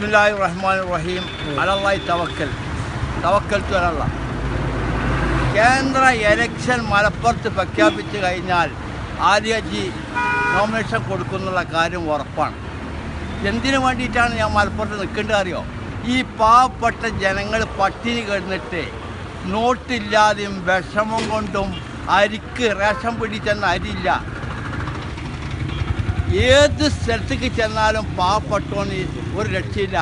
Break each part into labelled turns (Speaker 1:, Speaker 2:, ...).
Speaker 1: ബിസ്മില്ലാഹി റഹ്മാൻ റഹീം അലല്ലായി തവക്കൽ തവക്കൽ തുറല്ല കേന്ദ്ര എലക്ഷൻ മലപ്പുറത്ത് പ്രഖ്യാപിച്ചു കഴിഞ്ഞാൽ ആര്യജി നോമിനേഷൻ കൊടുക്കുന്നുള്ള കാര്യം ഉറപ്പാണ്. എന്തിനു വേണ്ടിയിട്ടാണ് ഞാൻ മലപ്പുറത്ത് നിൽക്കേണ്ടത് അറിയോ? ഈ പാവപ്പെട്ട ജനങ്ങൾ പട്ടിണി കിടന്നിട്ട് നോട്ടില്ലാതെയും വിഷമം കൊണ്ടും അരിക്ക് റേഷൻ പിടിച്ചെന്ന ചെന്ന അരിയില്ല. ഏത് സ്ഥലത്തേക്ക് ചെന്നാലും പാവപ്പെട്ടോന്ന് ഒരു രക്ഷയില്ല.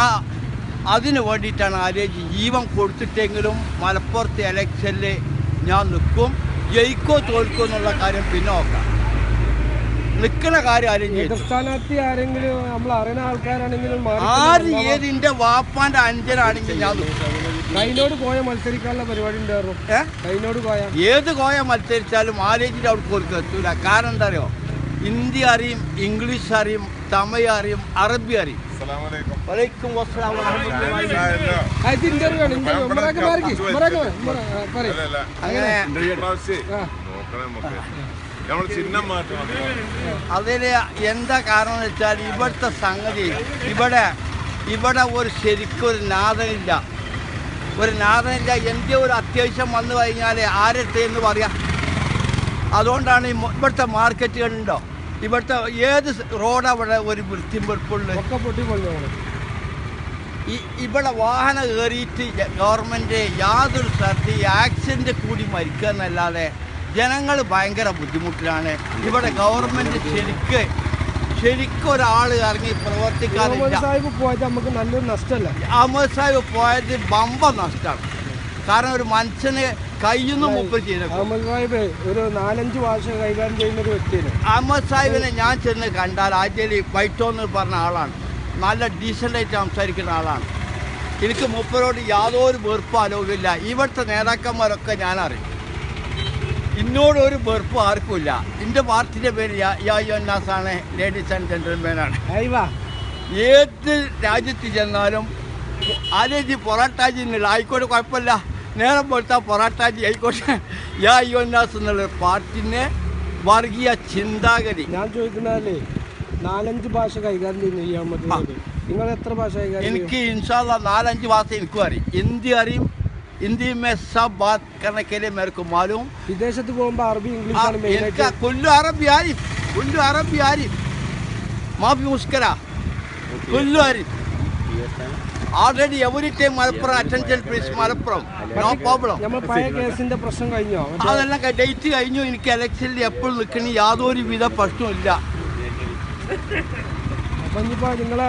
Speaker 1: ആ അതിന് വേണ്ടിയിട്ടാണ് ആലോചിച്ച് ജീവൻ കൊടുത്തിട്ടെങ്കിലും മലപ്പുറത്ത് ഇലക്ഷനിൽ ഞാൻ നിൽക്കും. ജയിക്കോ തോൽക്കോ എന്നുള്ള കാര്യം പിന്നെ നോക്കാം. നിൽക്കുന്ന കാര്യം
Speaker 2: സ്ഥാനാർത്ഥി ആരെങ്കിലും നമ്മൾ അറിയുന്ന ആൾക്കാരാണെങ്കിലും
Speaker 1: ആര് ഏതിന്റെ വാപ്പാന്റെ അഞ്ചനാണെങ്കിൽ ഞാൻ നിൽക്കും.
Speaker 2: കൈനോട് മത്സരിക്കാനുള്ള പരിപാടി ഉണ്ടായിരുന്നു. കൈനോട്
Speaker 1: ഏത് കോയ മത്സരിച്ചാലും ആലോചിച്ചിട്ട് അവിടെ കൊടുക്കും എത്തൂല. കാരണം എന്താ അറിയോ? ഹിന്ദി അറിയും ഇംഗ്ലീഷ് അറിയും തമിഴ് അറിയും അറബി അറിയും. വലൈക്കും അതിൽ എന്താ കാരണം എന്ന് വെച്ചാൽ ഇവിടുത്തെ സംഗതി ഇവിടെ ഇവിടെ ഒരു ശരിക്കും ഒരു നാഥനില്ല. ഒരു നാഥനില്ല. എന്റെ ഒരു അത്യാവശ്യം വന്നു കഴിഞ്ഞാൽ ആരത്തെ എന്ന് പറയാം? അതുകൊണ്ടാണ് ഇവിടുത്തെ മാർക്കറ്റുകളുണ്ടോ ഇവിടുത്തെ ഏത് റോഡ് അവിടെ ഒരു ഈ ഇവിടെ വാഹനം കയറിയിട്ട് ഗവൺമെന്റ് യാതൊരു സ്ഥലത്ത് ആക്സിഡന്റ് കൂടി മരിക്കുക എന്നല്ലാതെ ജനങ്ങൾ ഭയങ്കര ബുദ്ധിമുട്ടിലാണ്. ഇവിടെ ഗവൺമെന്റ് ശരിക്ക് ശരിക്കും ഒരാൾ ഇറങ്ങി
Speaker 2: മുഹമ്മദ്
Speaker 1: പ്രവർത്തിക്കാറില്ല
Speaker 2: സാഹിബ് പോയത് നമുക്ക് നല്ലൊരു നഷ്ടമല്ല.
Speaker 1: അഹമ്മദ് സാഹിബ് പോയത് ബമ്പ നഷ്ടമാണ്. കാരണം ഒരു മനുഷ്യന് കയ്യൊന്നും മുപ്പ്
Speaker 2: അഹമ്മദ് സാഹിബ് ഒരു നാലഞ്ച് ഭാഷ കൈകാര്യം ചെയ്യുന്ന ഒരു വ്യക്തിയാണ്.
Speaker 1: അഹമ്മദ് സാഹിബിനെ ഞാൻ ചെന്ന് കണ്ടാൽ ആദ്യം വൈറ്റോ എന്ന് പറഞ്ഞ ആളാണ്. നല്ല ഡീസന്റായിട്ട് സംസാരിക്കുന്ന ആളാണ്. എനിക്ക് മുപ്പരോട് യാതൊരു വെറുപ്പും അലോകില്ല ഇവിടുത്തെ നേതാക്കന്മാരൊക്കെ ഞാൻ അറിയും ഇന്നോട് ഒരു വെറുപ്പും ആർക്കുമില്ല എന്റെ പാർട്ടിന്റെ പേര് യായോന്നാസാണ് ലേഡീസ് ആൻഡ്
Speaker 2: ജെന്റൽമാനാണ്
Speaker 1: ഏത് രാജ്യത്ത് ചെന്നാലും ആദ്യം പൊറാട്ടാജി എന്നുള്ള ആയിക്കോട്ടെ കുഴപ്പമില്ല. നേരം പോലത്തെ പൊറാട്ടാജി ആയിക്കോട്ടെ യാ യോന്നാസ് എന്നുള്ള പാർട്ടിനെ വർഗീയ ചിന്താഗതി
Speaker 2: ഞാൻ ചോദിക്കുന്നതല്ലേ നാലഞ്ച് ഭാഷ കൈകാര്യം ചെയ്യുന്നു ഈ അഹമ്മദ് സാഹിബ് നിങ്ങൾ എത്ര ഭാഷ കൈകാര്യം ചെയ്യും
Speaker 1: എനിക്ക് ഇൻഷാല്ല നാലഞ്ച് ഭാഷ എനിക്കും അറിയും ഹിന്ദി അറിയും ഹിന്ദി മേ സബ് ബാത് करने के लिए मेरे को मालूम
Speaker 2: വിദേശത്ത് പോകുമ്പോൾ അറബി
Speaker 1: हाँ,
Speaker 2: ഇംഗ്ലീഷാണ്
Speaker 1: इनका
Speaker 2: മെയിനായിട്ട്
Speaker 1: कुल्लू अरबी आरिफ कुल्लू अरबी आरिफ माफी मुस्करा Kullu Arif Already every time Malappuram attention please Malappuram.
Speaker 2: No problem കേസിന്റെ പ്രശ്നം കഴിഞ്ഞോ?
Speaker 1: അതെല്ലാം ഡേറ്റ് കഴിഞ്ഞു. എനിക്ക് ഇലക്ഷനിൽ എപ്പോഴും നിൽക്കണ യാതൊരു വിധ പ്രശ്നമില്ല
Speaker 2: അപ്പൊ നിങ്ങളെ